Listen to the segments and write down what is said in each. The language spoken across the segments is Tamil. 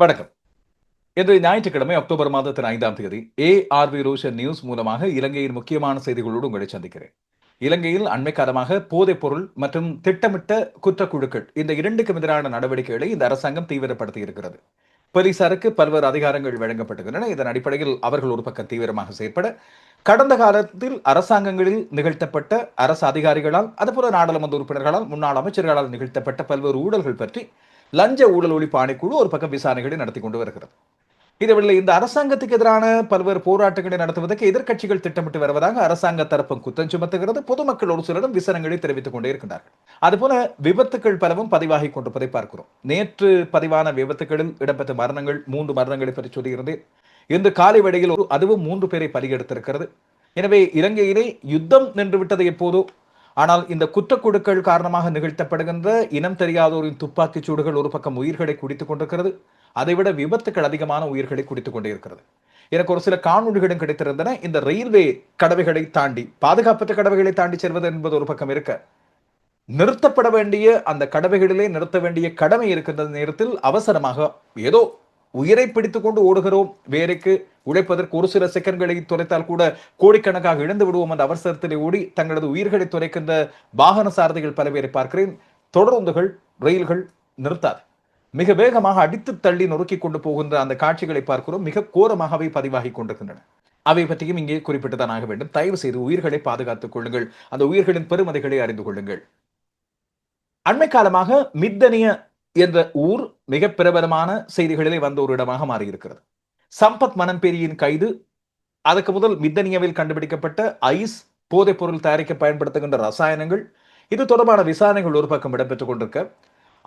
வணக்கம். இன்று ஞாயிற்றுக்கிழமை அக்டோபர் மாதத்தின் ஐந்தாம் தேதி A R V Roshan news மூலமாக இலங்கையின் முக்கியமான செய்திகளோடு உங்களை சந்திக்கிறேன். இலங்கையில் அண்மை காலமாக போதைப் பொருள் மற்றும் திட்டமிட்ட குற்றக்குழுக்கள் இந்த இரண்டுக்கும் எதிரான நடவடிக்கைகளை இந்த அரசாங்கம் தீவிரப்படுத்தி இருக்கிறது. போலீசாருக்கு பல்வேறு அதிகாரங்கள் வழங்கப்பட்டுகின்றன. இதன் அடிப்படையில் அவர்கள் ஒரு பக்கம் தீவிரமாக செயற்பட கடந்த காலத்தில் அரசாங்கங்களில் நிகழ்த்தப்பட்ட அரசு அதிகாரிகளால் அதுபோல நாடாளுமன்ற உறுப்பினர்களால் முன்னாள் அமைச்சர்களால் நிகழ்த்தப்பட்ட பல்வேறு ஊழல்கள் பற்றி லஞ்ச ஊழல் ஒழிப்பு ஆணைக்குழு ஒரு பக்கம் விசாரணைகளை நடத்தி கொண்டு வருகிறது. இதுவரையில் இந்த அரசாங்கத்துக்கு எதிரான பல்வேறு போராட்டங்களை நடத்துவதற்கு எதிர்க்கட்சிகள் திட்டமிட்டு வருவதாக அரசாங்க தரப்பும் குற்றம் சுமத்துகிறது. பொதுமக்கள் ஒரு சிலரும் விசாரங்களை தெரிவித்துக் கொண்டே இருக்கின்றார்கள். அதுபோல விபத்துக்கள் பலவும் பதிவாகி கொண்டிருப்பதை பார்க்கிறோம். நேற்று பதிவான விபத்துகளில் இடம்பெற்ற மரணங்கள் மூன்று மரணங்களை பற்றி சொல்லியிருந்தேன். இன்று காலை வேளையில் ஒரு அதுவும் மூன்று பேரை பலியெடுத்திருக்கிறது. எனவே இலங்கையிலே யுத்தம் நின்றுவிட்டது எப்போதோ? ஆனால் இந்த குற்றக்குழுக்கள் காரணமாக நிகழ்த்தப்படுகின்ற இனம் தெரியாதோரின் துப்பாக்கிச் சூடுகள் ஒரு பக்கம் உயிர்களை குடித்துக் கொண்டிருக்கிறது அதைவிட விபத்துக்கள் அதிகமான உயிர்களை குடித்துக் கொண்டிருக்கிறது. எனக்கு ஒரு சில காணொலிகளும் கிடைத்திருந்தன. இந்த ரயில்வே கடவைகளை தாண்டி பாதுகாப்பற்ற கடவைகளை தாண்டி செல்வது என்பது ஒரு பக்கம் இருக்க நிறுத்தப்பட வேண்டிய அந்த கடவைகளிலே நிறுத்த வேண்டிய கடமை இருக்கின்ற நேரத்தில் அவசரமாக ஏதோ உயிரை பிடித்து கொண்டு ஓடுகிறோம். வேலைக்கு உழைப்பதற்கு ஒரு சில செகண்ட்களை துரைத்தால் கூட கோடிக்கணக்காக இழந்து விடுவோம் என்ற அவசரத்திலே ஓடி தங்களது உயிர்களை துரைக்கின்ற வாகன சாரதிகள் பல பேரை பார்க்கிறேன். தொடருந்துகள் ரயில்கள் நிறுத்தாது. மிக வேகமாக அடித்து தள்ளி நொறுக்கி கொண்டு போகின்ற அந்த காட்சிகளை பார்க்கிறோம். மிக கோரமாகவே பதிவாகி கொண்டிருக்கின்றன. அவை பற்றியும் இங்கே குறிப்பிட்டுதான் ஆக வேண்டும். தயவு செய்து உயிர்களை பாதுகாத்துக் கொள்ளுங்கள். அந்த உயிர்களின் பெருமதிகளை அறிந்து கொள்ளுங்கள். அண்மை காலமாக மித்தனிய என்ற ஊர் மிக பிரபலமான செய்திகளிலே வந்த ஒரு இடமாக மாறியிருக்கிறது. சம்பத் மனம்பெரியின் கைது அதுக்கு முதல் மித்தனியாவில் கண்டுபிடிக்கப்பட்ட ஐஸ் போதைப் பொருள் தயாரிக்க பயன்படுத்துகின்ற ரசாயனங்கள் இது தொடர்பான விசாரணைகள் ஒரு பக்கம் இடம்பெற்றுக் கொண்டிருக்க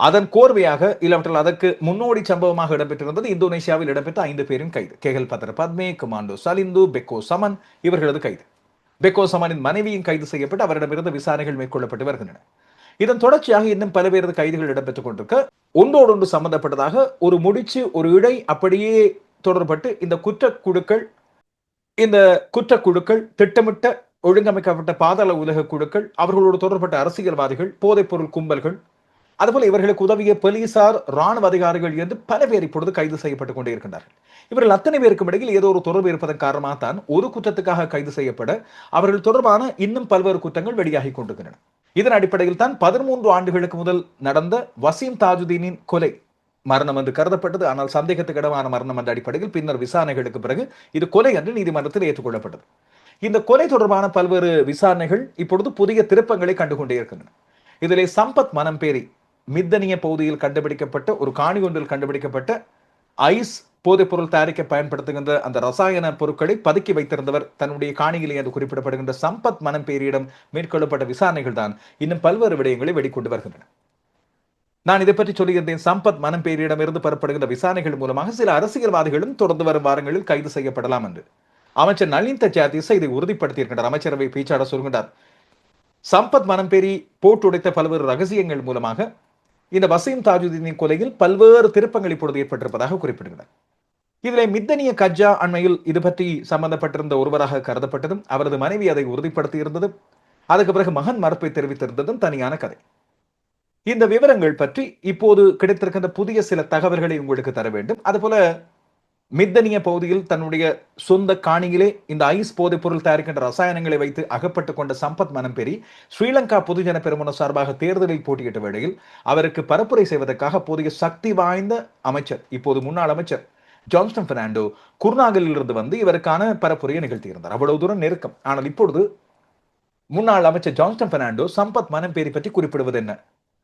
அதன் கோர்வையாக இல்லாவற்றில் அதற்கு முன்னோடி சம்பவமாக இடம்பெற்றிருந்தது இந்தோனேஷியாவில் இடம்பெற்ற ஐந்து பேரின் கைது. கேகல் பத்ர பத்மே குமாண்டோ சலிந்து பெக்கோ சமன் இவர்களது கைது. பெக்கோ சமனின் மனைவியின் கைது செய்யப்பட்டு அவரிடமிருந்து விசாரணைகள் மேற்கொள்ளப்பட்டு வருகின்றன. இதன் தொடர்ச்சியாக இன்னும் பல்வேறு கைதுகள் இடம்பெற்றுக் கொண்டிருக்க. ஒன்றோடு ஒன்று சம்பந்தப்பட்டதாக ஒரு முடிச்சு ஒரு இடை அப்படியே தொடர்பட்டு இந்த குற்றக்குழுக்கள் இந்த குற்றக்குழுக்கள் திட்டமிட்ட ஒழுங்கமைக்கப்பட்ட பாதாள உலக குழுக்கள் அவர்களோடு தொடர்பட்ட அரசியல்வாதிகள் போதைப்பொருள் கும்பல்கள் அதுபோல இவர்களுக்கு உதவிய போலீசார் ராணுவ அதிகாரிகள் என்று பல பேர் இப்பொழுது கைது செய்யப்பட்டுக் கொண்டே இருக்கின்றார்கள் இவர்கள் அத்தனை பேருக்கும் இடையில் ஏதோ ஒரு தொடர்பு இருப்பதன் காரணமாக தான் ஒரு குற்றத்துக்காக கைது செய்யப்பட அவர்கள் தொடர்பான இன்னும் பல்வேறு குற்றங்கள் வெளியாகி கொண்டிருக்கின்றன. இதன் அடிப்படையில் தான் பதிமூன்று ஆண்டுகளுக்கு முதல் நடந்த வசீம் தாஜுதீனின் கொலை மரணம் என்று கருதப்பட்டது. ஆனால் சந்தேகத்துக்கிடமான மரணம் என்ற அடிப்படையில் பின்னர் விசாரணைகளுக்கு பிறகு இது கொலை என்று நீதிமன்றத்தில் ஏற்றுக்கொள்ளப்பட்டது. இந்த கொலை தொடர்பான பல்வேறு விசாரணைகள் இப்பொழுது புதிய திருப்பங்களை கண்டுகொண்டே இருக்கின்றன. இதிலே சம்பத் மனம்பேரி மித்தனிய பகுதியில் கண்டுபிடிக்கப்பட்ட ஒரு காணி ஒன்றில் கண்டுபிடிக்கப்பட்ட ஐஸ் போதைப் பொருள் தயாரிக்க பயன்படுத்துகின்ற அந்த ரசாயன பொருட்களை பதுக்கி வைத்திருந்தவர் தன்னுடைய காணியிலே என்று குறிப்பிடப்படுகின்ற சம்பத் மனம்பேரியிடம் மேற்கொள்ளப்பட்ட விசாரணைகள் தான் இன்னும் பல்வேறு விடயங்களை வெளிக்கொண்டு வருகின்றன. நான் இதை பற்றி சொல்லியிருந்தேன். சம்பத் மனம்பேரியிடமிருந்து பெறப்படுகின்ற விசாரணைகள் மூலமாக சில அரசியல்வாதிகளும் தொடர்ந்து வரும் வாரங்களில் கைது செய்யப்படலாம் என்று. அமைச்சர் நளின் தஜாதிச இதை உறுதிப்படுத்தியிருக்கின்றார். அமைச்சரவை பேச்சாளர் சொல்கின்றார். சம்பத் மனம்பேரி போட்டுடைத்த பல்வேறு ரகசியங்கள் மூலமாக இந்த வசீம் தாஜுதீனின் கொலையில் பல்வேறு திருப்பங்கள் இப்பொழுது ஏற்பட்டிருப்பதாக குறிப்பிடுகிறார் இதிலே மித்தனிய கஜா அண்மையில் இது பற்றி சம்பந்தப்பட்டிருந்த ஒருவராக கருதப்பட்டதும் அவரது மனைவி அதை உறுதிப்படுத்தி இருந்ததும் அதுக்கு பிறகு மகன் மறுப்பை தெரிவித்திருந்ததும் தனியான கதை. இந்த விவரங்கள் பற்றி இப்போது கிடைத்திருக்கின்ற புதிய சில தகவல்களை உங்களுக்கு தர வேண்டும். அதுபோல மித்தனிய பகுதியில் தன்னுடைய சொந்த காணியிலே இந்த ஐஸ் போதைப் பொருள் தயாரிக்கின்ற ரசாயனங்களை வைத்து அகப்பட்டுக் கொண்ட சம்பத் மனம்பெரி ஸ்ரீலங்கா பொதுஜன பெருமன சார்பாக தேர்தலில் போட்டியிட்ட வேளையில் அவருக்கு பரப்புரை செய்வதற்காக போதிய சக்தி வாய்ந்த அமைச்சர் இப்போது முன்னாள் அமைச்சர் ஜான்ஸ்டன் பெர்னாண்டோ குர்நாகலிலிருந்து வந்து இவருக்கான பரப்புரையை நிகழ்த்தியிருந்தார். அவ்வளவு தூரம் நெருக்கம். ஆனால் இப்பொழுது முன்னாள் அமைச்சர் ஜான்ஸ்டன் பெர்னாண்டோ சம்பத் மனம்பேரி பற்றி குறிப்பிடுவது என்ன?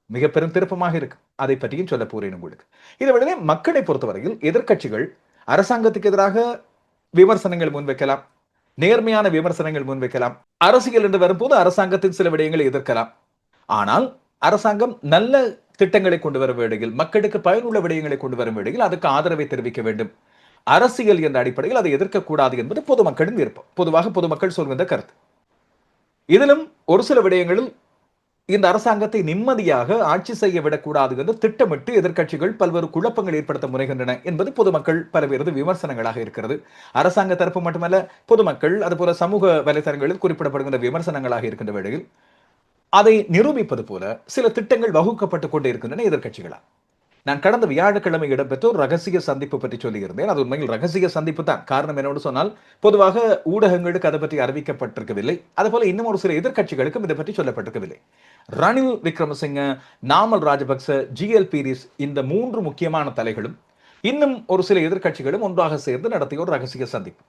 மிக பெரும் திருப்பமாக இருக்கு. அதை பற்றியும் சொல்ல போறேன் உங்களுக்கு. இதை விட மக்களை பொறுத்தவரையில் எதிர்க்கட்சிகள் அரசாங்கத்துக்கு எதிராக விமர்சனங்கள் முன்வைக்கலாம். நேர்மையான விமர்சனங்கள் முன்வைக்கலாம். அரசியல் என்று வரும்போது அரசாங்கத்தின் சில விடயங்களை எதிர்க்கலாம். ஆனால் அரசாங்கம் நல்ல திட்டங்களை கொண்டு வரும் வேளையில் மக்களுக்கு பயனுள்ள விடயங்களை கொண்டு வரும் வேளையில் அதுக்கு ஆதரவை தெரிவிக்க வேண்டும். அரசியல் என்ற அடிப்படையில் அதை எதிர்க்கக்கூடாது என்பது பொதுமக்களின் விருப்பம். பொதுவாக பொதுமக்கள் சொல்கின்ற கருத்து. இதிலும் ஒரு சில விடயங்களில் இந்த அரசாங்கத்தை நிம்மதியாக ஆட்சி செய்ய விடக்கூடாது என்று திட்டமிட்டு எதிர்க்கட்சிகள் பல்வேறு குழப்பங்கள் ஏற்படுத்த முனைகின்றன என்பது பொதுமக்கள் பல்வேறு விமர்சனங்களாக இருக்கிறது. அரசாங்க தரப்பு மட்டுமல்ல பொதுமக்கள் அதுபோல சமூக வலைதளங்களில் குறிப்பிடப்படுகின்ற விமர்சனங்களாக இருக்கின்ற வேளையில் அதை நிரூபிப்பது போல சில திட்டங்கள் வகுக்கப்பட்டுக் கொண்டே இருக்கின்றன எதிர்க்கட்சிகளால். நான் கடந்த வியாழக்கிழமை இடம்பெற்ற ஒரு ரகசிய சந்திப்பு பற்றி சொல்லியிருந்தேன். அது உண்மையில் ரகசிய சந்திப்பு தான். காரணம் என்னோடு சொன்னால் பொதுவாக ஊடகங்களுக்கு அதை பற்றி அறிவிக்கப்பட்டிருக்கவில்லை. அதுபோல இன்னும் ஒரு சில எதிர்க்கட்சிகளுக்கும் இதை பற்றி சொல்லப்பட்டிருக்கவில்லை. ரணில் விக்ரமசிங்க நாமல் ராஜபக்ச ஜிஎல் பீரிஸ் இந்த மூன்று முக்கியமான தலைகளும் இன்னும் ஒரு சில எதிர்க்கட்சிகளும் ஒன்றாக சேர்ந்து நடத்திய ஒரு ரகசிய சந்திப்பு.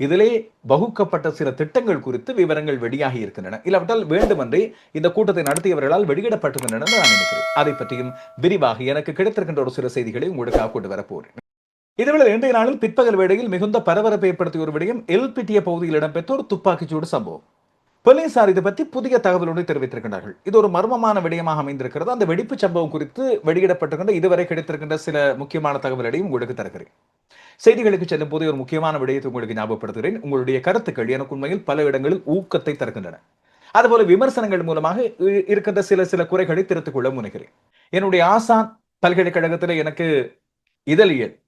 இதிலே வகுக்கப்பட்ட சில திட்டங்கள் குறித்து விவரங்கள் வெளியாகி இருக்கின்றன. இல்லாவிட்டால் வேண்டுமென்றே இந்த கூட்டத்தை நடத்தியவர்களால் வெளியிடப்பட்டிருக்கின்றன நான் நினைக்கிறேன். அதை பற்றியும் விரிவாக எனக்கு கிடைத்திருக்கின்ற ஒரு சில செய்திகளை உங்களுக்காக கொண்டு வரப்போறேன் இதுவேளை இன்றைய நாளில் பிற்பகல் வேளையில் மிகுந்த பரபரப்பை ஏற்படுத்திய ஒரு விடயம் எல்பிட்டிய பகுதியில் இடம்பெற்ற ஒரு துப்பாக்கிச்சூடு சம்பவம். போலீசார் இதை பற்றி புதிய தகவல் ஒன்று தெரிவித்திருக்கிறார்கள் இது ஒரு மர்மமான விடயமாக அமைந்திருக்கிறது. அந்த வெடிப்பு சம்பவம் குறித்து வெளியிடப்பட்டிருக்கின்ற இதுவரை கிடைத்திருக்கின்ற சில முக்கியமான தகவல்களையும் உங்களுக்கு தருகிறேன். செய்திகளுக்கு செல்லும் போது ஒரு முக்கியமான விடயத்தை உங்களுக்கு ஞாபகப்படுத்துகிறேன். உங்களுடைய கருத்துக்கள் எனக்கு உண்மையில் பல இடங்களில் ஊக்கத்தை தருகின்றன. அதுபோல விமர்சனங்கள் மூலமாக இ- இருக்கின்ற சில சில குறைகளை திருத்திக் கொள்ள முனைகிறேன். என்னுடைய ஆசான் பல்கலைக்கழகத்தில் எனக்கு இதழியல்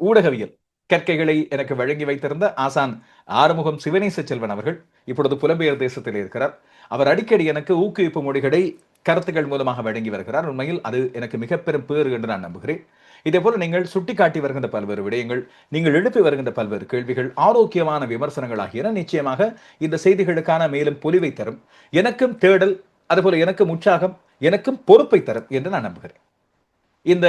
ஊடகவியல் கற்கைகளை எனக்கு வழங்கி வைத்திருந்த ஆசான் ஆறுமுகம் சிவனேச செல்வன் அவர்கள் இப்பொழுது புலம்பெயர் தேசத்தில் இருக்கிறார். அவர் அடிக்கடி எனக்கு ஊக்குவிப்பு மொழிகளை கருத்துக்கள் மூலமாக வழங்கி வருகிறார். உண்மையில் அது எனக்கு மிக பெரும் பேறு என்று நான் நம்புகிறேன். இதே போல நீங்கள் சுட்டிக்காட்டி வருகின்ற பல்வேறு விடயங்கள் நீங்கள் எழுப்பி வருகின்ற பல்வேறு கேள்விகள் ஆரோக்கியமான விமர்சனங்கள் ஆகியன நிச்சயமாக இந்த செய்திகளுக்கான மேலும் பொலிவை தரும். எனக்கும் தேடல் அதுபோல எனக்கும் உற்சாகம் எனக்கும் பொறுப்பை தரும் என்று நான் நம்புகிறேன். இந்த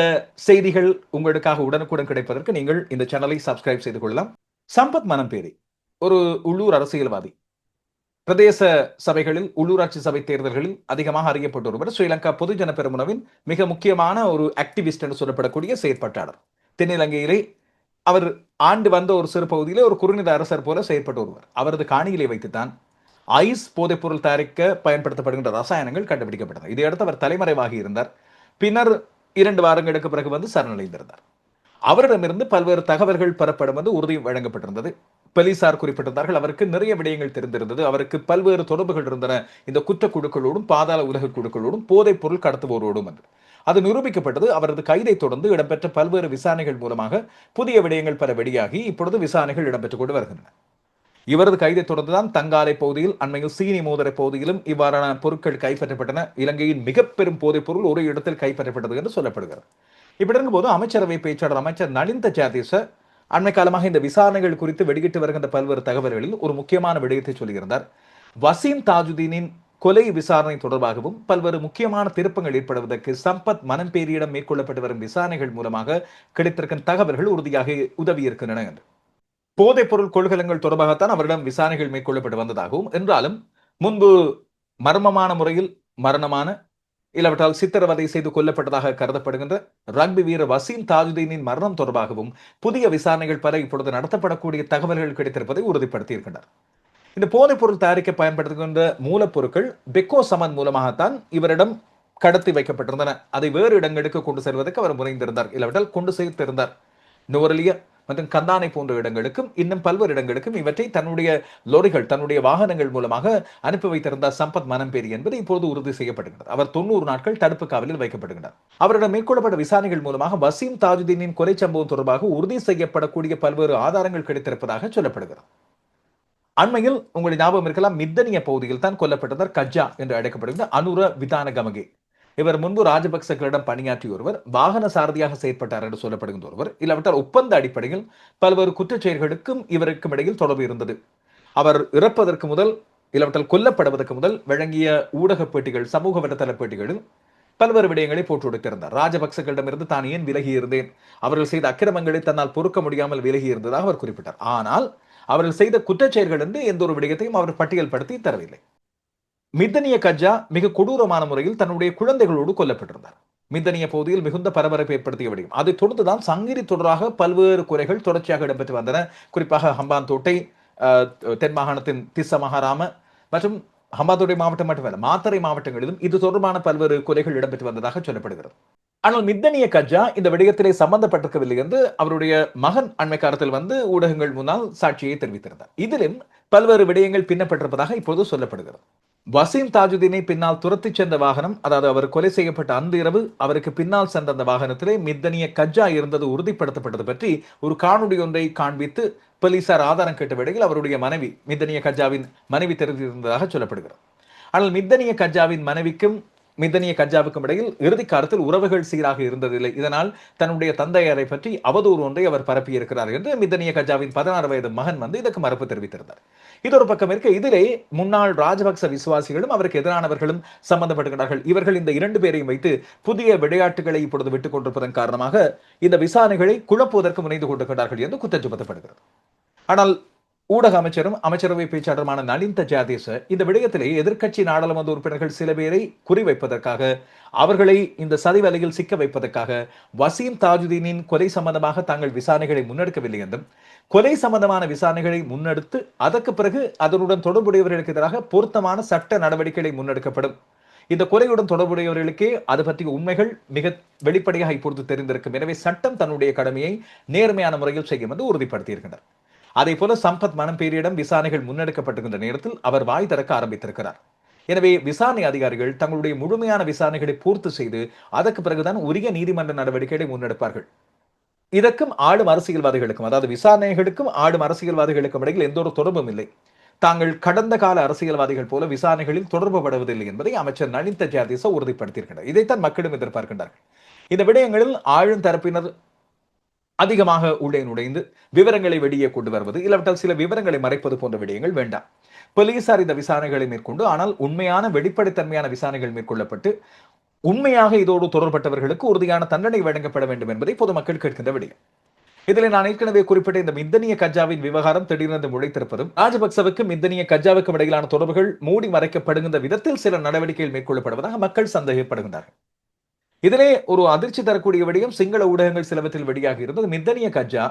செய்திகள் உங்களுக்காக உடனுக்குடன் கிடைப்பதற்கு நீங்கள் இந்த சேனலை சப்ஸ்கிரைப் செய்து கொள்ளலாம். சம்பத் மனம்பேரி ஒரு உள்ளூர் அரசியல்வாதி. பிரதேச சபைகளில் உள்ளூராட்சி சபை தேர்தல்களில் அதிகமாக அறியப்பட்ட ஒருவர் ஸ்ரீலங்கா பொதுஜன பெருமுனவின் மிக முக்கியமான ஒரு ஆக்டிவிஸ்ட் என்று சொல்லப்படக்கூடிய செயற்பாட்டாளர் தென்னிலங்கையிலே அவர் ஆண்டு வந்த ஒரு சிறு பகுதியிலே ஒரு குறுநில அரசர் போல செயற்பட்ட ஒருவர் அவரது காணியிலே வைத்துத்தான் ஐஸ் போதைப்பொருள் தயாரிக்க பயன்படுத்தப்படுகின்ற ரசாயனங்கள் கண்டுபிடிக்கப்பட்டன. இதையடுத்து அவர் தலைமறைவாகி இருந்தார். பின்னர் இரண்டு வாரங்களுக்கு பிறகு வந்து சரணடைந்திருந்தார். அவரிடமிருந்து பல்வேறு தகவல்கள் பெறப்படும் வந்து உறுதி வழங்கப்பட்டிருந்தது. போலீசார் குறிப்பிட்டிருந்தார்கள் அவருக்கு நிறைய விடயங்கள் தெரிந்திருந்தது. அவருக்கு பல்வேறு தொடர்புகள் இருந்தன. இந்த குற்ற குழுக்களோடும் பாதாள உலக குழுக்களோடும் போதைப் பொருள் கடத்துவோரோடும் வந்து. அது நிரூபிக்கப்பட்டது. அவரது கைதை தொடர்ந்து இடம்பெற்ற பல்வேறு விசாரணைகள் மூலமாக புதிய விடயங்கள் பல வெளியாகி இப்பொழுது விசாரணைகள் இடம்பெற்றுக் கொண்டு வருகின்றன. இவரது கைதை தொடர்ந்துதான் தங்காலை பகுதியில் அண்மையில் சீனி மோதரை பகுதியிலும் இவ்வாறான பொருட்கள் கைப்பற்றப்பட்டன. இலங்கையின் மிக பெரும் போதைப் பொருள் ஒரு இடத்தில் கைப்பற்றப்பட்டது என்று சொல்லப்படுகிறது. இப்படி இருக்கும்போது அமைச்சரவை பேச்சாளர் அமைச்சர் நலிந்த ஜாதீச அண்மை காலமாக இந்த விசாரணைகள் குறித்து வெளியிட்டு வருகின்ற பல்வேறு தகவல்களில் ஒரு முக்கியமான விடயத்தை சொல்லியிருந்தார். வசீம் தாஜுதீனின் கொலை விசாரணை தொடர்பாகவும் பல்வேறு முக்கியமான திருப்பங்கள் ஏற்படுவதற்கு சம்பத் மனம்பேரியிடம் மேற்கொள்ளப்பட்டு வரும் விசாரணைகள் மூலமாக கிடைத்திருக்கும் தகவல்கள் உறுதியாக உதவியிருக்கின்றன என்று. போதைப் பொருள் கொள்கலங்கள் தொடர்பாகத்தான் அவரிடம் விசாரணைகள் மேற்கொள்ளப்பட்டு வந்ததாகவும் என்றாலும் முன்பு மர்மமான முறையில் மரணமான இல்லாவிட்டால் சித்திரவதை செய்து கொல்லப்பட்டதாக கருதப்படுகின்ற ரக்பி வீரர் வசீம் தாஜுதீனின் மரணம் தொடர்பாகவும் புதிய விசாரணைகள் பல இப்பொழுது நடத்தப்படக்கூடிய தகவல்கள் கிடைத்திருப்பதை உறுதிப்படுத்தியிருக்கின்றனர். இந்த போதைப் பொருள் தயாரிக்க பயன்படுத்துகின்ற மூலப்பொருட்கள் பெக்கோ சமன் மூலமாகத்தான் இவரிடம் கடத்தி வைக்கப்பட்டிருந்தன. அதை வேறு இடங்களுக்கு கொண்டு செல்வதற்கு அவர் முனைந்திருந்தார். இல்லாவிட்டால் கொண்டு சேர்த்திருந்தார். நுவரலிய மற்றும் கந்தானை போன்ற இடங்களுக்கும் இன்னும் பல்வேறு இடங்களுக்கும் இவற்றை தன்னுடைய லோரிகள் தன்னுடைய வாகனங்கள் மூலமாக அனுப்பி வைத்திருந்தார் சம்பத் மனம்பேரி என்பது இப்போது உறுதி செய்யப்படுகிறது அவர் தொண்ணூறு நாட்கள் தடுப்பு காவலில் வைக்கப்படுகிறார் அவரிடம் மேற்கொள்ளப்பட்ட விசாரணைகள் மூலமாக வசீம் தாஜுதீனின் கொலை சம்பவம் தொடர்பாக உறுதி செய்யப்படக்கூடிய பல்வேறு ஆதாரங்கள் கிடைத்திருப்பதாக சொல்லப்படுகிறது. அண்மையில் உங்களுடைய ஞாபகம் இருக்கலாம் மித்தனிய பகுதியில் தான் கொல்லப்பட்டவர் கஜா என்று அழைக்கப்படுகிறது அனுர விதான கமகே இவர் முன்பு ராஜபக்சர்களிடம் பணியாற்றிய ஒருவர் வாகன சாரதியாக செயற்பட்டார் என்று சொல்லப்படுகின்ற ஒருவர். இல்லாவிட்டால் ஒப்பந்த அடிப்படையில் பல்வேறு குற்றச் செயல்களுக்கும் இவருக்கும் இடையில் தொடர்பு இருந்தது. அவர் இறப்பதற்கு முதல் இல்லாவிட்டால் கொல்லப்படுவதற்கு முதல் வழங்கிய ஊடக பேட்டிகள் சமூக வலைத்தள பேட்டிகளில் பல்வேறு விடயங்களை போட்டு கொடுத்திருந்தார் ராஜபக்சர்களிடமிருந்து தான் ஏன் விலகி இருந்தேன்? அவர்கள் செய்த அக்கிரமங்களை தன்னால் பொறுக்க முடியாமல் விலகி இருந்ததாக அவர் குறிப்பிட்டார். ஆனால் அவர்கள் செய்த குற்றச்செயல்கள் என்று எந்த ஒரு விடயத்தையும் அவர் பட்டியல்படுத்தி தரவில்லை. மித்தனிய கஜா மிக கொடூரமான முறையில் தன்னுடைய குழந்தைகளோடு கொல்லப்பட்டிருந்தார். மித்தனிய பகுதியில் மிகுந்த பரபரப்பை ஏற்படுத்திய விடயம். அதை தொடர்ந்துதான் சங்கிரி தொடராக பல்வேறு குறைகள் தொடர்ச்சியாக இடம்பெற்று வந்தன. குறிப்பாக ஹம்பாந்தோட்டை தென் மாகாணத்தின் திஸ்ஸ மகாராம மற்றும் ஹம்பாந்தோட்டை மாவட்டம் மட்டுமல்ல மாத்தறை மாவட்டங்களிலும் இது தொடர்பான பல்வேறு கொலைகள் இடம்பெற்று வந்ததாக சொல்லப்படுகிறது. ஆனால் மித்தனிய கஜா இந்த விடயத்திலே சம்பந்தப்பட்டிருக்கவில்லை என்று அவருடைய மகன் அண்மை காலத்தில் வந்து ஊடகங்கள் முன்னால் சாட்சியை தெரிவித்திருந்தார். இதிலும் பல்வேறு விடயங்கள் பின்னப்பட்டிருப்பதாக இப்போது சொல்லப்படுகிறது. வசீம் தாஜுதீனை பின்னால் துரத்திச் சென்ற வாகனம் அதாவது அவர் கொலை செய்யப்பட்ட அந்த இரவு அவருக்கு பின்னால் சென்ற அந்த வாகனத்திலே மித்தனிய கஜா இருந்தது உறுதிப்படுத்தப்பட்டது பற்றி ஒரு காணொளி ஒன்றை காண்பித்து போலீசார் ஆதாரம் கேட்ட வேளையில் அவருடைய மனைவி மித்தனிய கஜாவின் மனைவி தெரிவித்திருந்ததாக சொல்லப்படுகிறது. ஆனால் மித்தனிய கஜாவின் மனைவிக்கும் மிதனிய கஜாவுக்கும் இடையில் இறுதி காலத்தில் உறவுகள் சீராக இருந்ததில்லை. இதனால் தன்னுடைய தந்தையரை பற்றி அவதூறு ஒன்றை அவர் பரப்பியிருக்கிறார் என்று மிதனிய கஜாவின் பதினாறு வயது மகன் வந்து இதற்கு மறுப்பு தெரிவித்திருந்தார். இது ஒரு பக்கம் இருக்க இதிலே முன்னாள் ராஜபக்ச விசுவாசிகளும் அவருக்கு எதிரானவர்களும் சம்பந்தப்படுகிறார்கள். இவர்கள் இந்த இரண்டு பேரையும் வைத்து புதிய விளையாட்டுகளை இப்பொழுது விட்டுக் கொண்டிருப்பதன் காரணமாக இந்த விசாரணைகளை குழப்புவதற்கு முனைந்து கொண்டிருக்கிறார்கள் என்று குற்றம் சுமத்தப்படுகிறது. ஆனால் ஊடக அமைச்சரும் அமைச்சரவை பேச்சாளருமான நலிந்த ஜாதேச இந்த விடயத்திலே எதிர்க்கட்சி நாடாளுமன்ற உறுப்பினர்கள் சில பேரை குறிவைப்பதற்காக அவர்களை இந்த சதி வலையில் சிக்க வைப்பதற்காக வசீம் தாஜுதீனின் கொலை சம்பந்தமாக தாங்கள் விசாரணைகளை முன்னெடுக்கவில்லை என்றும் கொலை சம்பந்தமான விசாரணைகளை முன்னெடுத்து அதற்கு பிறகு அதனுடன் தொடர்புடையவர்களுக்கு எதிராக பொருத்தமான சட்ட நடவடிக்கைகளை முன்னெடுக்கப்படும். இந்த கொலையுடன் தொடர்புடையவர்களுக்கே அது பற்றிய உண்மைகள் மிக வெளிப்படையாக இப்பொழுது தெரிந்திருக்கும். எனவே சட்டம் தன்னுடைய கடமையை நேர்மையான முறையில் செய்யும் என்று உறுதிப்படுத்தியிருக்கின்றனர். அதே போல சம்பத் மனம்பேரியிடம் விசாரணைகள் முன்னெடுக்கப்பட்டிருக்கின்ற நேரத்தில் அவர் வாய் திறக்க ஆரம்பித்திருக்கிறார். எனவே விசாரணை அதிகாரிகள் தங்களுடைய முழுமையான விசாரணைகளை பூர்த்தி செய்து அதற்கு பிறகுதான் உரிய நீதிமன்ற நடவடிக்கைகளை முன்னெடுப்பார்கள். இதற்கும் ஆளும் அரசியல்வாதிகளுக்கும் அதாவது விசாரணைகளுக்கும் ஆளும் அரசியல்வாதிகளுக்கும் இடையில் எந்த ஒரு தொடர்பும் இல்லை. தாங்கள் கடந்த கால அரசியல்வாதிகள் போல விசாரணைகளில் தொடர்புபடுவதில்லை என்பதை அமைச்சர் நளிந்த ஜாதீச உறுதிப்படுத்தியிருக்கிறார் இதைத்தான் மக்களும் எதிர்பார்க்கின்றார்கள். இந்த விடயங்களில் ஆளும் தரப்பினர் அதிகமாக உள்ளே நுழைந்து விவரங்களை வெளியே கொண்டு வருவது இல்லாவிட்டால் சில விவரங்களை மறைப்பது போன்ற விடயங்கள் வேண்டாம். போலீசார் இந்த விசாரணைகளை மேற்கொண்டு ஆனால் உண்மையான வெளிப்படைத்தன்மையான விசாரணைகள் மேற்கொள்ளப்பட்டு உண்மையாக இதோடு தொடர்பட்டவர்களுக்கு உறுதியான தண்டனை வழங்கப்பட வேண்டும் என்பதை பொதுமக்கள் கேட்கின்ற விடயம். இதில் நான் ஏற்கனவே குறிப்பிட்ட இந்த மிந்தனிய கஜாவின் விவகாரம் திடீரென்று முளைத்திருப்பதும் ராஜபக்சவுக்கும் மிந்தனிய கஜாவுக்கும் இடையிலான தொடர்புகள் மூடி மறைக்கப்படுகின்ற விதத்தில் சில நடவடிக்கைகள் மேற்கொள்ளப்படுவதாக மக்கள் சந்தேகப்படுகின்றார்கள். இதிலே ஒரு அதிர்ச்சி தரக்கூடிய விடயம் சிங்கள ஊடகங்கள் சிலவற்றில் வெளியாக இருந்தது. மிந்தனிய கஜா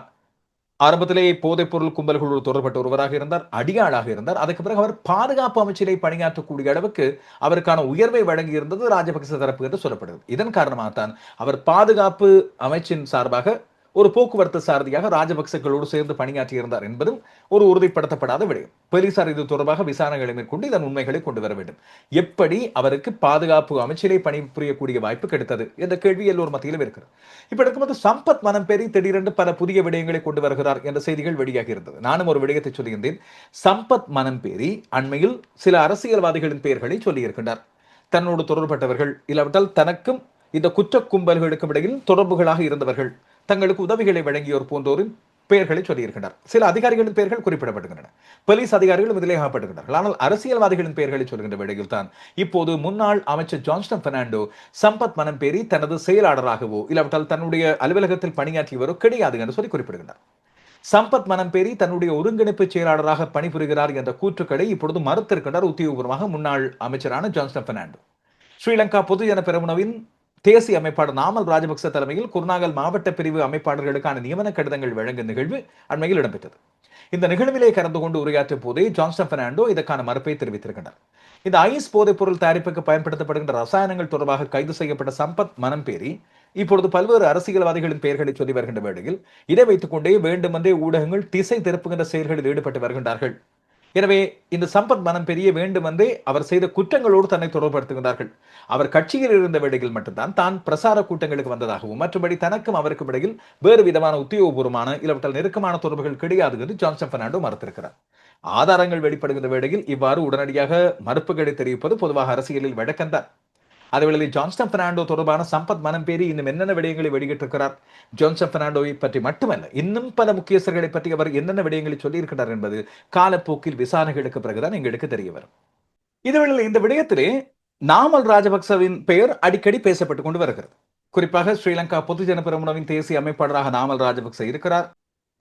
ஆரம்பத்திலே போதைப் பொருள் கும்பல்களோடு தொடர்பட்ட ஒருவராக இருந்தார் அடியாளாக இருந்தார். அதுக்கு பிறகு அவர் பாதுகாப்பு அமைச்சிலே பணியாற்றக்கூடிய அளவுக்கு அவருக்கான உயர்வை வழங்கியிருந்தது ராஜபக்ச தரப்பு என்று சொல்லப்படுகிறது. இதன் காரணமாகத்தான் அவர் பாதுகாப்பு அமைச்சின் சார்பாக ஒரு போக்குவரத்து சாரதியாக ராஜபக்சங்களோடு சேர்ந்து பணியாற்றியிருந்தார் என்பதும் ஒரு உறுதிப்படுத்தப்படாத விடயம். போலீசார் இது தொடர்பாக விசாரணைகளை மேற்கொண்டு இதன் உண்மைகளை கொண்டு வர வேண்டும். எப்படி அவருக்கு பாதுகாப்பு அமைச்சிலே பணிபுரியக்கூடிய வாய்ப்பு கிடைத்தது என்ற கேள்வி எல்லோர் மத்தியிலும் இருக்கிறது. இப்ப இருக்கும்போது சம்பத் மனம் பெரி திடீரென்று பல புதிய விடயங்களை கொண்டு வருகிறார் என்ற செய்திகள் வெளியாகி இருந்தது. நானும் ஒரு விடயத்தை சொல்லியிருந்தேன். சம்பத் மனம் பேரி அண்மையில் சில அரசியல்வாதிகளின் பெயர்களை சொல்லியிருக்கின்றார். தன்னோடு தொடர்பட்டவர்கள் இல்லாவிட்டால் தனக்கும் இந்த குற்ற கும்பல்களுக்கும் இடையில் தொடர்புகளாக இருந்தவர்கள் தங்களுக்கு உதவிகளை வழங்கியோர் போன்றோரின் பெயர்களை சொல்லியிருக்கின்றனர். சில அதிகாரிகளின் பெயர்கள் குறிப்பிடப்படுகின்றன. போலீஸ் அதிகாரிகளும் இதிலே ஆகப்படுகின்றனர் ஆனால் அரசியல்வாதிகளின் பெயர்களை சொல்கின்ற வேளையில் தான் இப்போது முன்னாள் அமைச்சர் ஜான்ஸ்டன் பெர்னாண்டோ சம்பத் மனம்பேரி தனது செயலாளராகவோ இல்லாவிட்டால் தன்னுடைய அலுவலகத்தில் பணியாற்றியவரோ கிடையாது என்று சொல்லி குறிப்பிடுகின்றனர் சம்பத் மனம்பேரி தன்னுடைய ஒருங்கிணைப்பு செயலாளராக பணிபுரிகிறார் என்ற கூற்றுக்களை இப்பொழுது மறுத்திருக்கின்றார் உத்தியோகபூர்வமாக முன்னாள் அமைச்சரான ஜான்ஸ்டன் பெர்னாண்டோ. ஸ்ரீலங்கா பொதுஜன பெரமுனவின் தேசிய அமைப்பாளர் நாமல் ராஜபக்ச தலைமையில் குருநாகல் மாவட்ட பிரிவு அமைப்பாளர்களுக்கான நியமன கடிதங்கள் வழங்கும் நிகழ்வு அண்மையில் இடம்பெற்றது. இந்த நிகழ்விலே கலந்து கொண்டு உரையாற்றிய போதே ஜான்ஸ்டன் பெர்னாண்டோ இதற்கான மறுப்பை தெரிவித்திருக்கிறார் இந்த ஐஸ் போதைப் பொருள் தயாரிப்புக்கு பயன்படுத்தப்படுகின்ற ரசாயனங்கள் தொடர்பாக கைது செய்யப்பட்ட சம்பத் மனம்பேரி இப்பொழுது பல்வேறு அரசியல்வாதிகளின் பெயர்களை சொல்லி வருகின்ற வேளையில் இதை வைத்துக் கொண்டே வேண்டுமென்றே ஊடகங்கள் திசை திருப்புகின்ற செயல்களில் ஈடுபட்டு வருகின்றார்கள். எனவே இந்த சம்பத் மனம் பெரிய வேண்டுமென்றே அவர் செய்த குற்றங்களோடு தன்னை தொடர்படுத்துகின்றார்கள் அவர் கட்சியில் இருந்த வேளையில் மட்டும்தான் தான் பிரசார கூட்டங்களுக்கு வந்ததாகவும் மற்றபடி தனக்கும் அவருக்கும் இடையில் வேறு விதமான உத்தியோகபூர்வமான இல்லாவிட்டால் நெருக்கமான தொடர்புகள் கிடையாது என்று ஜான்சன் பெர்னாண்டோ மறுத்திருக்கிறார். ஆதாரங்கள் வெளிப்படுகின்ற வேளையில் இவ்வாறு உடனடியாக மறுப்புகளை தெரிவிப்பது பொதுவாக அரசியலில் வழக்கம்தான். அதேவேளை ஜான்ஸ்டன் பெர்னாண்டோ தொடர்பான சம்பத் மனம்பேரி இன்னும் என்னென்ன விடயங்களை வெளியிட்டிருக்கிறார்? ஜான்ஸ்டன் பெர்னாண்டோவை பற்றி மட்டுமல்ல இன்னும் பல முக்கியஸ்தர்களை பற்றி அவர் என்னென்ன விடயங்களை சொல்லியிருக்கிறார் என்பது காலப்போக்கில் விசாரணைகளுக்கு பிறகுதான் எங்களுக்கு தெரிய வரும். இதுவேளை இந்த விடயத்திலே நாமல் ராஜபக்சவின் பெயர் அடிக்கடி பேசப்பட்டுக் கொண்டு வருகிறது. குறிப்பாக ஸ்ரீலங்கா பொதுஜன பெரமுனவின் தேசிய அமைப்பாளராக நாமல் ராஜபக்ச இருக்கிறார்.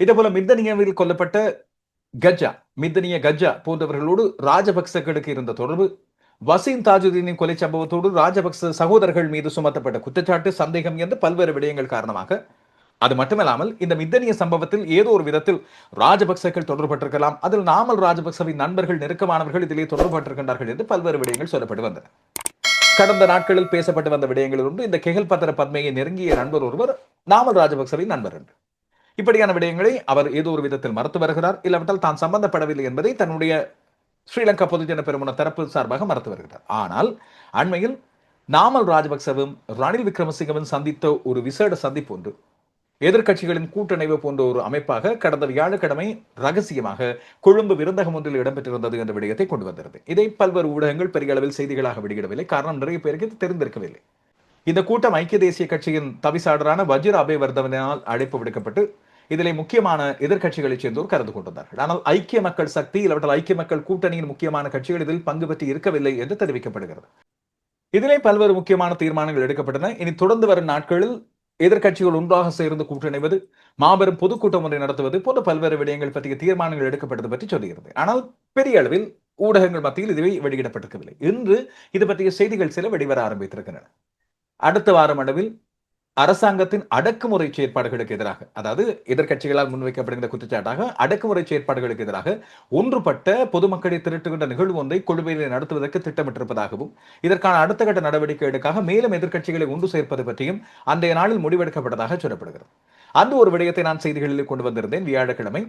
இதேபோல மித்தனியாவில் கொல்லப்பட்ட கஜா மித்தனிய கஜா போன்றவர்களோடு ராஜபக்சர்களுக்கு இருந்த தொடர்பு வசீம் தாஜுதீனின் கொலை சம்பவத்தோடு ராஜபக்ச சகோதரர்கள் மீது சுமத்தப்பட்ட குற்றச்சாட்டு சந்தேகம் என்று பல்வேறு விடயங்கள் காரணமாக. அது மட்டுமல்லாமல் இந்த மித்தனிய சம்பவத்தில் ஏதோ ஒரு விதத்தில் ராஜபக்சர்கள் தொடர்பட்டிருக்கலாம். அதில் நாமல் ராஜபக்சவின் நண்பர்கள் நெருக்கமானவர்கள் இதிலே தொடர்பட்டிருக்கின்றார்கள் என்று பல்வேறு விடயங்கள் சொல்லப்பட்டு வந்தன. கடந்த நாட்களில் பேசப்பட்டு வந்த விடயங்களில் ஒன்று இந்த கெகல் பத்திர பத்மையை நெருங்கிய நண்பர் ஒருவர் நாமல் ராஜபக்சவின் நண்பர் என்று. இப்படியான விடயங்களை அவர் ஏதோ ஒரு விதத்தில் மறுத்து வருகிறார். இல்லாவிட்டால் தான் சம்பந்தப்படவில்லை என்பதை தன்னுடைய ஸ்ரீலங்கா பொதுஜன பெருமன தரப்பு சார்பாக மறுத்து வருகிறார். ஆனால் அண்மையில் நாமல் ராஜபக்சவும் ரணில் விக்ரமசிங்கவும் சந்தித்த ஒரு விசேட சந்திப்பு ஒன்று எதிர்கட்சிகளின் கூட்டணைவு போன்ற ஒரு அமைப்பாக கடந்த வியாழக்கிழமை ரகசியமாக கொழும்பு விருந்தகம் ஒன்றில் இடம்பெற்றிருந்தது என்ற விடயத்தை கொண்டு வந்திருந்தது. இதை பல்வேறு ஊடகங்கள் பெரிய அளவில் செய்திகளாக வெளியிடவில்லை. காரணம் நிறைய பேருக்கு இது தெரிந்திருக்கவில்லை. இந்த கூட்டம் ஐக்கிய தேசிய கட்சியின் தவிசாளரான வஜிர அபேவர்தவனால் அழைப்பு விடுக்கப்பட்டு இதிலே முக்கியமான எதிர்கட்சிகளைச் சேர்ந்தோர் கலந்து கொண்டிருந்தார்கள். ஆனால் ஐக்கிய மக்கள் சக்தி இல்லாவிட்டால் ஐக்கிய மக்கள் கூட்டணியின் முக்கியமான கட்சிகள் இதில் பங்கு பெற்று இருக்கவில்லை என்று தெரிவிக்கப்படுகிறது. இதிலே பல்வேறு முக்கியமான தீர்மானங்கள் எடுக்கப்பட்டன. இனி தொடர்ந்து வரும் நாட்களில் எதிர்க்கட்சிகள் ஒன்றாக சேர்ந்து கூட்டணிவது மாபெரும் பொதுக்கூட்டம் ஒன்றை நடத்துவது போன்ற பல்வேறு விடயங்கள் பற்றிய தீர்மானங்கள் எடுக்கப்பட்டது பற்றி சொல்லுகிறது ஆனால் பெரிய அளவில் ஊடகங்கள் மத்தியில் இதுவே வெளியிடப்பட்டிருக்கவில்லை. இன்று இது பற்றிய செய்திகள் சில வெளிவர ஆரம்பித்திருக்கின்றன. அடுத்த வாரம் அளவில் அரசாங்கத்தின் அடக்குமுறை செயற்பாடுகளுக்கு எதிராக அதாவது எதிர்க்கட்சிகளால் முன்வைக்கப்படுகின்ற குற்றச்சாட்டாக அடக்குமுறை செயற்பாடுகளுக்கு எதிராக ஒன்றுபட்ட பொதுமக்களை திரட்டுகின்ற நிகழ்வு ஒன்றை கொழும்பையில் நடத்துவதற்கு திட்டமிட்டிருப்பதாகவும் இதற்கான அடுத்த கட்ட நடவடிக்கைகளுக்காக மேலும் எதிர்க்கட்சிகளை ஒன்று சேர்ப்பது பற்றியும் அன்றைய நாளில் முடிவெடுக்கப்பட்டதாக சொல்லப்படுகிறது. அந்த ஒரு விடயத்தை நான் செய்திகளில் கொண்டு வந்திருந்தேன். வியாழக்கிழமை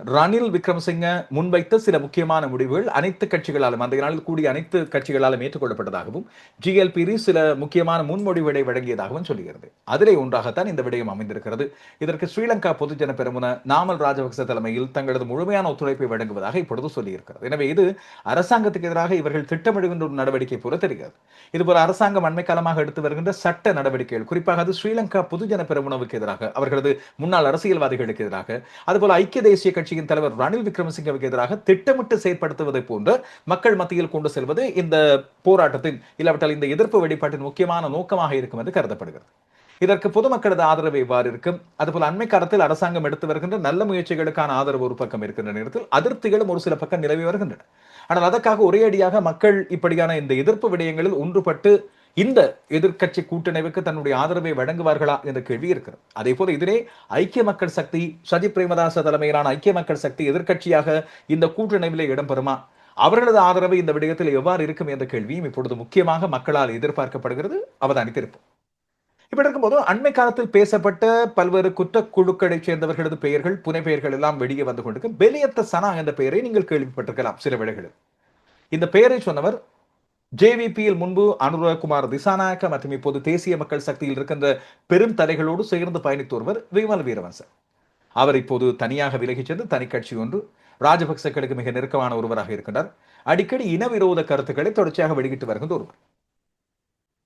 ரணில் விக்ரமசிங்க முன்வைத்த சில முக்கியமான முடிவுகள் அனைத்து கட்சிகளாலும் அந்த நாளில் கூடிய அனைத்து கட்சிகளாலும் ஏற்றுக்கொள்ளப்பட்டதாகவும் ஜிஎல்பிரி சில முக்கியமான முன்மொழிவுகளை வழங்கியதாகவும் சொல்லுகிறது அதிலே ஒன்றாகத்தான் இந்த விடயம் அமைந்திருக்கிறது. இதற்கு ஸ்ரீலங்கா பொதுஜன பெருமுன நாமல் ராஜபக்ச தலைமையில் தங்களது முழுமையான ஒத்துழைப்பை வழங்குவதாக இப்பொழுது சொல்லியிருக்கிறது. எனவே இது அரசாங்கத்துக்கு எதிராக இவர்கள் திட்டமிடுகின்ற ஒரு நடவடிக்கை போல தெரிகிறது. இதுபோல அரசாங்கம் அண்மை காலமாக எடுத்து வருகின்ற சட்ட நடவடிக்கைகள் குறிப்பாக அது ஸ்ரீலங்கா பொதுஜன பெருமுனவுக்கு எதிராக அவர்களது முன்னாள் அரசியல்வாதிகளுக்கு எதிராக அதுபோல ஐக்கிய தேசிய கட்சியின் தலைவர் ரணில் விக்ரமசிங்கவுக்கு எதிராக திட்டமிட்டு செயற்படுத்துவதை போன்று மக்கள் மத்தியில் கொண்டு செல்வது இந்த போராட்டத்தின் இல்லாவிட்டால் இந்த எதிர்ப்பு வெளிப்பாட்டின் முக்கியமான நோக்கமாக இருக்கும் என்று கருதப்படுகிறது. இதற்கு பொதுமக்களது ஆதரவு இவ்வாறு இருக்கும்? அதுபோல் அண்மை காலத்தில் அரசாங்கம் எடுத்து வருகின்ற நல்ல முயற்சிகளுக்கான ஆதரவு ஒரு பக்கம் இருக்கின்ற நேரத்தில் அதிருப்திகளும் ஒரு சில பக்கம் நிலவி வருகின்றன. ஆனால் அதற்காக ஒரேடியாக மக்கள் இப்படியான இந்த எதிர்ப்பு விடயங்களில் ஒன்றுபட்டு இந்த எதிர்க்கட்சி கூட்டணிவுக்கு தன்னுடைய ஆதரவை வழங்குவார்களா என்ற கேள்வி இருக்கிறது. அதே போல இதிலே ஐக்கிய மக்கள் சக்தி சஜித் பிரேமதாச தலைமையிலான ஐக்கிய மக்கள் சக்தி எதிர்க்கட்சியாக இந்த கூட்டணிவிலே இடம்பெறுமா? அவர்களது ஆதரவு இந்த விடயத்தில் எவ்வாறு இருக்கும் என்ற கேள்வியும் இப்பொழுது முக்கியமாக மக்களால் எதிர்பார்க்கப்படுகிறது. அவதானித்திருப்போம் இப்படி இருக்கும்போது அண்மை காலத்தில் பேசப்பட்ட பல்வேறு குற்றக்குழுக்களைச் சேர்ந்தவர்களது பெயர்கள் புனை பெயர்கள் எல்லாம் வெளியே வந்து கொண்டிருக்கும். பெலியத்த சனா என்ற பெயரை நீங்கள் கேள்விப்பட்டிருக்கலாம் சில வேளைகளில். இந்த பெயரை சொன்னவர் ஜேவிபியில் முன்பு அனுரகுமார் திசாநாயக்க மற்றும் இப்போது தேசிய மக்கள் சக்தியில் இருக்கின்ற பெரும் தலைகளோடு சேர்ந்து பயணித்து ஒருவர் விமல் வீரவன்சன் அவர் இப்போது தனியாக விலகிச் சென்று தனி கட்சி ஒன்று ராஜபக்சக்களுக்கு மிக நெருக்கமான ஒருவராக இருக்கின்றார். அடிக்கடி இனவிரோத கருத்துக்களை தொடர்ச்சியாக வெளியிட்டு வருகின்ற ஒருவர்.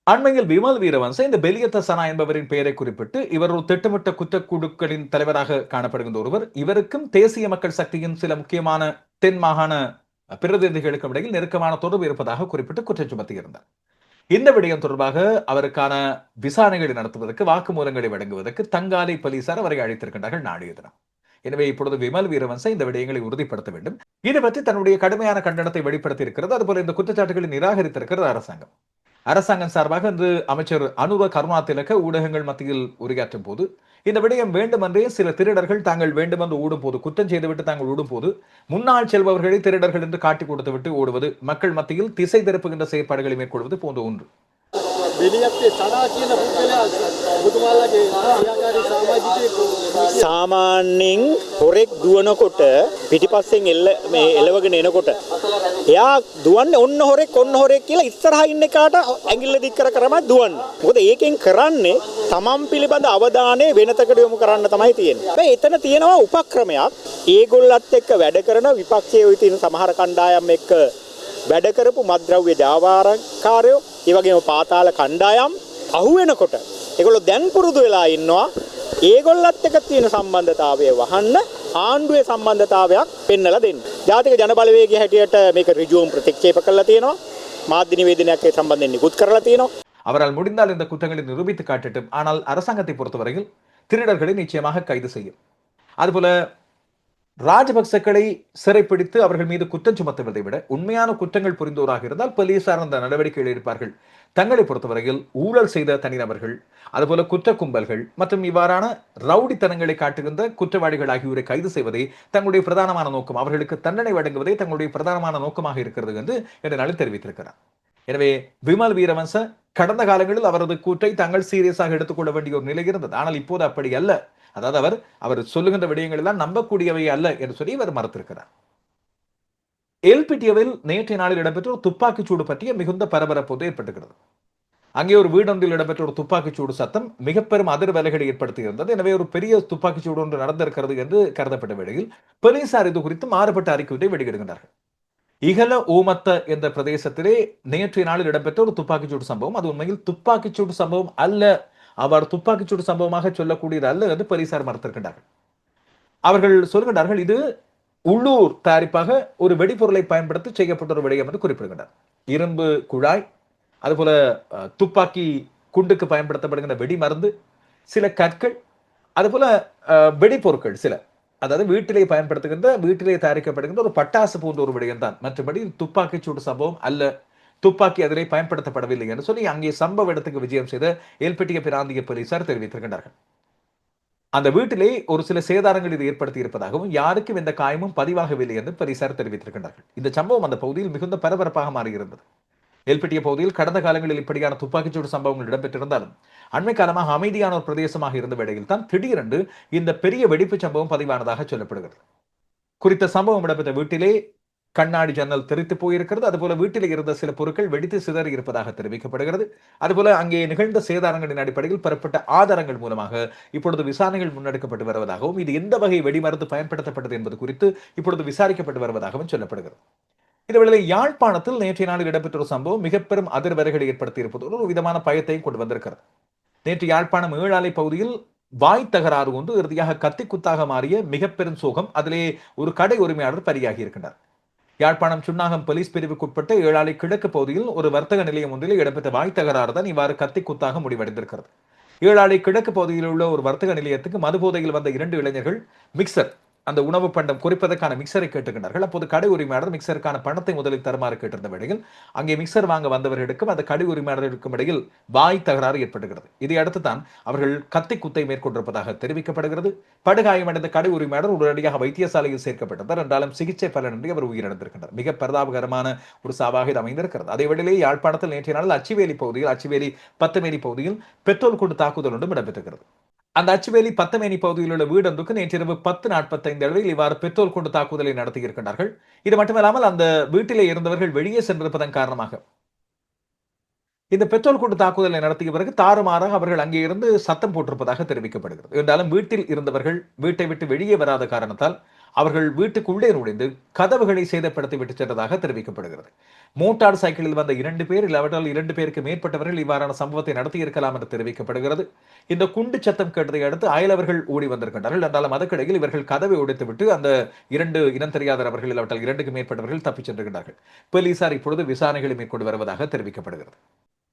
அண்மையில் விமல் வீரவன்ச இந்த பெலியத்த சனா என்பவரின் பெயரை குறிப்பிட்டு இவர் ஒரு திட்டமிட்ட குற்றக்குழுக்களின் தலைவராக காணப்படுகின்ற ஒருவர். இவருக்கும் தேசிய மக்கள் சக்தியின் சில முக்கியமான தென் மாகாண பிரதிநிதிகளுக்கும் இடையில் நெருக்கமான தொடர்பு இருப்பதாக குறிப்பிட்டு குற்றம் சுமத்தியிருந்தார். இந்த விடயம் தொடர்பாக அவருக்கான விசாரணைகளை நடத்துவதற்கு வாக்குமூலங்களை வழங்குவதற்கு தங்காலை போலீசார் அவரை அழைத்திருக்கின்றார்கள் நாளைய தினம். எனவே இப்பொழுது விமல் வீரவன்சை இந்த விடயங்களை உறுதிப்படுத்த வேண்டும். இது பற்றி தன்னுடைய கடுமையான கண்டனத்தை வெளிப்படுத்தி இருக்கிறது அதுபோல இந்த குற்றச்சாட்டுகளை நிராகரித்திருக்கிறது அரசாங்கம். அரசாங்கம் சார்பாக இன்று அமைச்சர் அனுர கருணா திலக ஊடகங்கள் மத்தியில் உரையாற்றும் போது இந்த விடயம் வேண்டுமென்றே சில திருடர்கள் தாங்கள் வேண்டுமென்று ஓடும் போது குற்றம் செய்துவிட்டு தாங்கள் ஓடும் போது முன்னாள் செல்பவர்களை திருடர்கள் என்று காட்டிக் கொடுத்து விட்டு ஓடுவது மக்கள் மத்தியில் திசை திருப்புகின்ற செயற்பாடுகளை மேற்கொள்வது போன்ற ஒன்று. බෙලියක්ේ සනා කියන පුද්ගලයා ඔබතුමාලගේ ක්‍රියාකාරී සාමාජිකයෙකු සාමාන්‍යෙන් හොරෙක් දුවනකොට පිටිපස්සෙන් එල්ල මේ එලවගෙන එනකොට එයා දුවන්න ඔන්න හොරෙක් ඔන්න හොරෙක් කියලා ඉස්සරහ ඉන්න කාට ඇගිල්ල දික් කර කරමයි දුවන්න. මොකද ඒකෙන් කරන්නේ තමන් පිළිබඳ අවධානය වෙනතකට යොමු කරන්න තමයි තියෙන්නේ. හැබැයි එතන තියෙනවා උපක්‍රමයක්. ඒගොල්ලත් එක්ක වැඩ කරන විපක්ෂයේ තියෙන සමහර කණ්ඩායම් එක්ක වැඩ කරපු මද්‍රව්‍ය ජාවාරකාරයෝ ඒ වගේම පාතාල කණ්ඩායම් අහු වෙනකොට ඒගොල්ලෝ දැන් පුරුදු වෙලා ඉන්නවා ඒගොල්ලත් එක්ක තියෙන සම්බන්ධතාවය වහන්න ආණ්ඩුවේ සම්බන්ධතාවයක් පෙන්වලා දෙන්න. ජාතික ජනබලවේගය හැටියට මේක ඍජුවම ප්‍රතික්ෂේප කළා තියෙනවා. මාධ්‍ය නිවේදනයක් ඒ සම්බන්ධයෙන් නිකුත් කරලා තියෙනවා. அவரால் முடிந்தால் இந்த குற்றங்களை நிரூபித்து காட்டட்டும் ஆனால் அரசாங்கத்தை பொறுத்தவரையில் திருடர்களை நிச்சயமாக கைது செய்யும் அதுபோல ராஜபக்சக்களை சிறைப்பிடித்து அவர்கள் மீது குற்றம் சுமத்துவதை விட உண்மையான குற்றங்கள் புரிந்தோராக இருந்தால் போலீசார் அந்த நடவடிக்கைகள் எடுப்பார்கள் தங்களை பொறுத்தவரையில் ஊழல் செய்த தனிநபர்கள் அதுபோல குற்ற கும்பல்கள் மற்றும் இவ்வாறான ரவுடித்தனங்களை காட்டுகின்ற குற்றவாளிகள் ஆகியோரை கைது செய்வதே தங்களுடைய பிரதானமான நோக்கம். அவர்களுக்கு தண்டனை வழங்குவதே தங்களுடைய பிரதானமான நோக்கமாக இருக்கிறது என்று என்ற தெரிவித்திருக்கிறார். எனவே விமல் வீரவன்ச கடந்த காலங்களில் அவரது கூற்றை தாங்கள் சீரியஸாக எடுத்துக்கொள்ள வேண்டிய ஒரு நிலை இருந்தது. ஆனால் இப்போது அப்படி அல்ல. அதாவது அவர் அவர் சொல்லுகின்ற விடயங்கள் எல்லாம் நம்பக்கூடியவை அல்ல என்று சொல்லி அவர் மறுத்திருக்கிறார். எல்பிடியவில் நேற்றைய நாளில் இடம்பெற்ற ஒரு துப்பாக்கிச் சூடு பற்றிய மிகுந்த பரபரப்பு ஏற்பட்டுகிறது அங்கே ஒரு வீடொன்றில் இடம்பெற்ற ஒரு துப்பாக்கிச்சூடு சத்தம் மிக பெரும் அதிர்வலைகளை ஏற்படுத்தியிருந்தது. எனவே ஒரு பெரிய துப்பாக்கிச்சூடு ஒன்று நடந்திருக்கிறது என்று கருதப்பட்ட வேளையில் போலீசார் இது குறித்து மாறுபட்ட அறிக்கையை வெளியிடுகின்றார்கள். இகல ஓமத்த என்ற பிரதேசத்திலே நேற்றைய நாளில் இடம்பெற்ற ஒரு துப்பாக்கிச்சூடு சம்பவம். அது உண்மையில் துப்பாக்கிச்சூடு சம்பவம் அல்ல அவர் துப்பாக்கிச்சூடு சம்பவமாக சொல்லக்கூடியது அல்ல என்று போலீசார் மறுத்திருக்கின்றார்கள். அவர்கள் சொல்கின்றார்கள் இது உள்ளூர் தயாரிப்பாக ஒரு வெடிபொருளை பயன்படுத்தி செய்யப்பட்ட ஒரு விடயம் என்று குறிப்பிடுகின்றனர் இரும்பு குழாய் அதுபோல துப்பாக்கி குண்டுக்கு பயன்படுத்தப்படுகின்ற வெடி மருந்து சில கற்கள் அதுபோல வெடிப்பொருட்கள் சில. அதாவது வீட்டிலே பயன்படுத்துகின்ற வீட்டிலே தயாரிக்கப்படுகின்ற ஒரு பட்டாசு போன்ற ஒரு விடயம் தான் மற்றபடி துப்பாக்கி சூடு சம்பவம் அல்ல. துப்பாக்கி அதிலே பயன்படுத்தப்படவில்லை என்று சொல்லி அங்கே சம்பவ இடத்துக்கு விஜயம் செய்த ஏல்பட்டிய பிராந்திய போலீசார் தெரிவித்திருக்கின்றார்கள். அந்த வீட்டிலே ஒரு சில சேதாரங்கள் இது ஏற்படுத்தி இருப்பதாகவும் யாருக்கும் எந்த காயமும் பதிவாகவில்லை என்று போலீசார் தெரிவித்திருக்கின்றார்கள். இந்த சம்பவம் அந்த பகுதியில் மிகுந்த பரபரப்பாக மாறியிருந்தது. எல்பிட்டிய பகுதியில் கடந்த காலங்களில் இப்படியான துப்பாக்கிச்சூடு சம்பவங்கள் இடம்பெற்றிருந்தாலும் அண்மை காலமாக அமைதியான ஒரு பிரதேசமாக இருந்த வேளையில் தான் திடீரென்று இந்த பெரிய வெடிப்பு சம்பவம் பதிவானதாக சொல்லப்படுகிறது. குறித்த சம்பவம் இடம்பெற்ற வீட்டிலே கண்ணாடி ஜன்னல் தெரித்து போயிருக்கிறது. அதுபோல வீட்டில் இருந்த சில பொருட்கள் வெடித்து சிதறி இருப்பதாக தெரிவிக்கப்படுகிறது. அதுபோல அங்கே நிகழ்ந்த சேதாரங்களின் அடிப்படையில் பெறப்பட்ட ஆதாரங்கள் மூலமாக இப்பொழுது விசாரணைகள் முன்னெடுக்கப்பட்டு வருவதாகவும் இது எந்த வகை வெடிமருந்து பயன்படுத்தப்பட்டது என்பது குறித்து இப்பொழுது விசாரிக்கப்பட்டு வருவதாகவும் சொல்லப்படுகிறது. இதுவேளை யாழ்ப்பாணத்தில் நேற்றைய நாளில் இடம்பெற்ற ஒரு சம்பவம் மிக பெரும் அதிர்வலைகளை ஏற்படுத்தி இருப்பதோடு ஒரு விதமான பயத்தையும் கொண்டு வந்திருக்கிறது. நேற்று யாழ்ப்பாணம் ஏழாலை பகுதியில் வாய் தகராறு ஒன்று இறுதியாக கத்தி குத்தாக மாறிய மிக பெரும் சோகம் அதிலே ஒரு கடை உரிமையாளர் பலியாகி இருக்கின்றார். யாழ்ப்பாணம் சுண்ணாகம் போலீஸ் பிரிவுக்குட்பட்ட ஏழாலை கிழக்கு பகுதியில் ஒரு வர்த்தக நிலையம் ஒன்றில் இடம்பெற்ற வாய் தகராறு தான் இவ்வாறு கத்தி குத்தாக முடிவடைந்திருக்கிறது. ஏழாலை கிழக்கு பகுதியில் உள்ள ஒரு வர்த்தக நிலையத்துக்கு மதுபோதையில் வந்த இரண்டு இளைஞர்கள் மிக்சர் அந்த உணவு பண்டம் குறிப்பதற்கான மிக்சரை கேட்டுக்கின்றார்கள் அப்போது கடை உரிமையாளர் மிக்சருக்கான பணத்தை முதலில் தருமாறு கேட்டிருந்த வேளையில் அங்கே மிக்சர் வாங்க வந்தவர்களுக்கும் அந்த கடை உரிமையாளர்களுக்கும் இடையில் வாய் தகராறு ஏற்படுகிறது. இதை அடுத்து தான் அவர்கள் கத்தி குத்தை மேற்கொண்டிருப்பதாக தெரிவிக்கப்படுகிறது. படுகாயமடைந்த கடை உரிமையாளர் உடனடியாக வைத்தியசாலையில் சேர்க்கப்பட்டதார் என்றாலும் சிகிச்சை பலனின்றி அவர் உயிரிழந்திருக்கின்றார். மிக பரிதாபகரமான ஒரு சாவாக இது அமைந்திருக்கிறது. அதே வேளையிலே யாழ்ப்பாணத்தில் நேற்றைய நாளில் அச்சிவேலி பகுதியில் அச்சிவேலி பத்துமேலி பகுதியில் பெட்ரோல் கொண்டு தாக்குதல் ஒன்றும் இடம்பெற்றிருக்கிறது. அந்த அச்சுவேலி பத்தமேனி பகுதியில் உள்ள வீடொன்றுக்கு நேற்றிரவு பத்து நாற்பத்தைந்து அளவில் இவ்வாறு பெட்ரோல் கொண்டு தாக்குதலை நடத்தியிருக்கின்றார்கள். இது மட்டுமல்லாமல் அந்த வீட்டிலே இருந்தவர்கள் வெளியே சென்றிருப்பதன் காரணமாக. இந்த பெட்ரோல் கொண்டு தாக்குதலை நடத்திய பிறகு தாறுமாறாக அவர்கள் அங்கே இருந்து சத்தம் போட்டிருப்பதாக தெரிவிக்கப்படுகிறது. என்றாலும் வீட்டில் இருந்தவர்கள் வீட்டை விட்டு வெளியே வராத காரணத்தால் அவர்கள் வீட்டுக்குள்ளே நுழைந்து கதவுகளை சேதப்படுத்திவிட்டு சென்றதாக தெரிவிக்கப்படுகிறது. மோட்டார் சைக்கிளில் வந்த இரண்டு பேர் இல்லாவிட்டால் இரண்டு பேருக்கு மேற்பட்டவர்கள் இவ்வாறான சம்பவத்தை நடத்தியிருக்கலாம் என்று தெரிவிக்கப்படுகிறது. இந்த குண்டு சத்தம் கேட்டதை அடுத்து அயலவர்கள் ஓடி வந்திருக்கின்றார்கள். என்றாலும் அதற்கிடையில் இவர்கள் கதவை உடைத்துவிட்டு அந்த இரண்டு இனம் தெரியாத அவர்கள் இல்லாவிட்டால் இரண்டுக்கு மேற்பட்டவர்கள் தப்பிச் சென்றிருக்கிறார்கள். போலீசார் இப்பொழுது விசாரணைகளை மேற்கொண்டு வருவதாக தெரிவிக்கப்படுகிறது.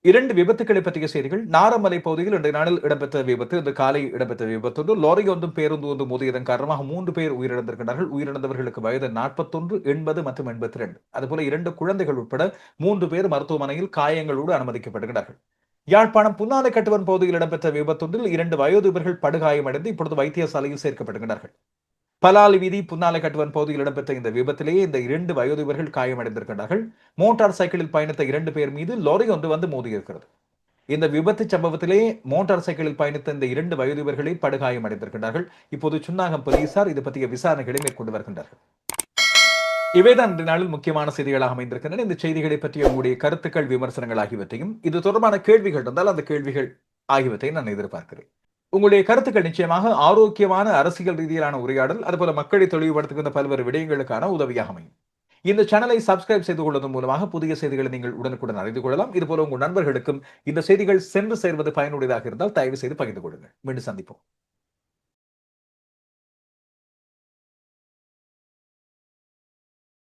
இரண்டு விபத்துக்களை பற்றிய செய்திகள். நாரமலை பகுதியில் இன்றைய நாளில் இடம்பெற்ற விபத்து இந்த காலை இடம்பெற்ற விபத்து ஒன்று. லாரி ஒன்றும் பேருந்து ஒன்று மோதியதன் காரணமாக மூன்று பேர் உயிரிழந்திருக்கிறார்கள் உயிரிழந்தவர்களுக்கு வயது நாற்பத்தொன்று எண்பது மற்றும் எண்பத்தி ரெண்டு. அதுபோல இரண்டு குழந்தைகள் உட்பட மூன்று பேர் மருத்துவமனையில் காயங்களோடு அனுமதிக்கப்படுகிறார்கள் யாழ்ப்பாணம் புன்னாலை கட்டுவன் பகுதியில் இடம்பெற்ற விபத்தொன்றில் இரண்டு வயோதிபர்கள் படுகாயமடைந்து இப்பொழுது வைத்தியசாலையில் சேர்க்கப்படுகிறார்கள் பலால் வீதி புன்னாலை கட்டுவன் பகுதியில் இடம்பெற்ற இந்த விபத்திலேயே இந்த இரண்டு வயோதிபர்கள் காயமடைந்திருக்கிறார்கள் மோட்டார் சைக்கிளில் பயணித்த இரண்டு பேர் மீது லாரி ஒன்று வந்து மோதியிருக்கிறது இந்த விபத்து சம்பவத்திலே மோட்டார் சைக்கிளில் பயணித்த இந்த இரண்டு வயோதிபர்களை படுகாயமடைந்திருக்கிறார்கள் இப்போது சுன்னாகம் போலீசார் இது பற்றிய விசாரணைகளை மேற்கொண்டு வருகின்றார்கள். இவைதான் இந்த நாளில் முக்கியமான செய்திகளாக அமைந்திருக்கின்றன. இந்த செய்திகளை பற்றிய உங்களுடைய கருத்துக்கள் விமர்சனங்கள் ஆகியவற்றையும் இது தொடர்பான கேள்விகள் இருந்தால் அந்த கேள்விகள் ஆகியவற்றை நான் எதிர்பார்க்கிறேன். உங்களுடைய கருத்துக்கள் நிச்சயமாக ஆரோக்கியமான அரசியல் ரீதியிலான உரையாடல் அதுபோல மக்களை தெளிவுபடுத்துகின்ற பல்வேறு விடயங்களுக்கான உதவியாக அமையும். இந்த சேனலை சப்ஸ்கிரைப் செய்து கொள்வதன் மூலமாக புதிய செய்திகளை நீங்கள் உடனுக்குடன் அறிந்து கொள்ளலாம். இதுபோல உங்கள் நண்பர்களுக்கும் இந்த செய்திகள் சென்று சேர்வது பயனுடையதாக இருந்தால் தயவு செய்து பகிர்ந்து கொள்ளுங்கள். மீண்டும் சந்திப்போம்.